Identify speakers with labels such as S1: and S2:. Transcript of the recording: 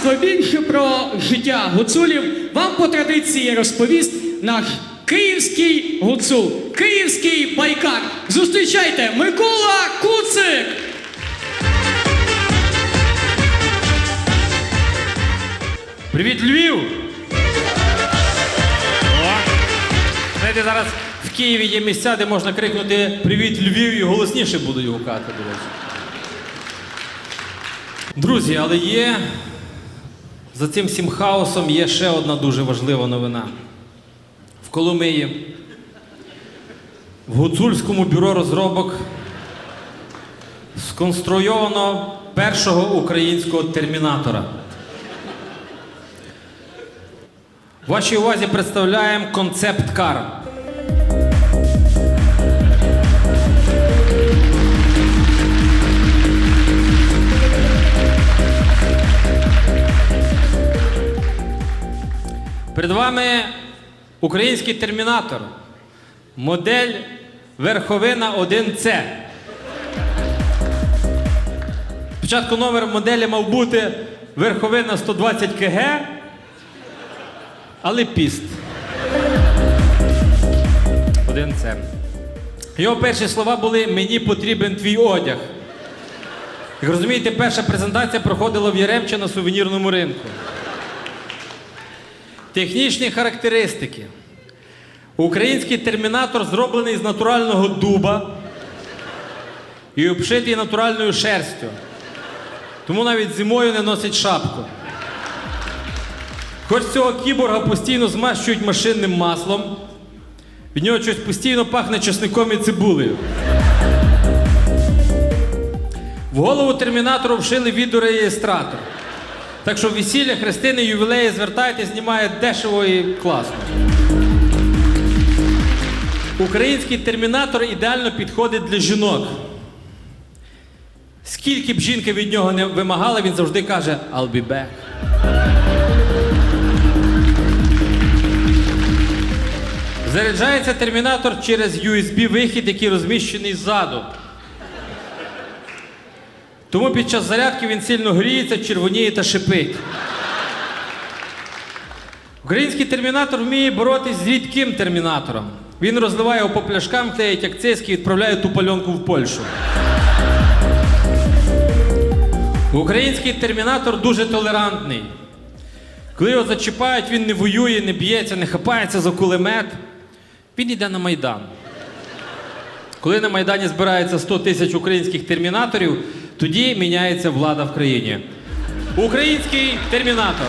S1: цікавства більше про життя гуцулів вам по традиції розповість наш київський гуцул, київський байкар. Зустрічайте Микола Куцик!
S2: Привіт, Львів! О! Знаєте, зараз в Києві є місця, де можна крикнути Привіт, Львів! і голосніше будуть гукати. Друзі, але є за цим всім хаосом є ще одна дуже важлива новина. В Коломиї, в Гуцульському бюро розробок сконструйовано першого українського термінатора. Вашій увазі представляємо концепт Перед вами український термінатор. Модель Верховина 1C. Спочатку номер моделі мав бути Верховина 120 КГ, але піст. Один це. Його перші слова були Мені потрібен твій одяг. Як розумієте, перша презентація проходила в Яремче на сувенірному ринку. Технічні характеристики. Український термінатор зроблений з натурального дуба і обшитий натуральною шерстю. Тому навіть зимою не носить шапку. Хоч цього кіборга постійно змащують машинним маслом, від нього щось постійно пахне чесником і цибулею. В голову термінатору вшили відеореєстратор. Так що весілля, хрестини, ювілеї звертайте, знімає дешево і класно. Український термінатор ідеально підходить для жінок. Скільки б жінка від нього не вимагала, він завжди каже I'll be back. Заряджається термінатор через USB-вихід, який розміщений ззаду. Тому під час зарядки він сильно гріється, червоніє та шипить. Український термінатор вміє боротись з рідким термінатором. Він розливає його по пляшкам, клеїть акцизки і відправляє ту пальонку в Польщу. Український термінатор дуже толерантний. Коли його зачіпають, він не воює, не б'ється, не хапається за кулемет. Він йде на Майдан. Коли на Майдані збирається 100 тисяч українських термінаторів, тоді міняється влада в країні. Український термінатор.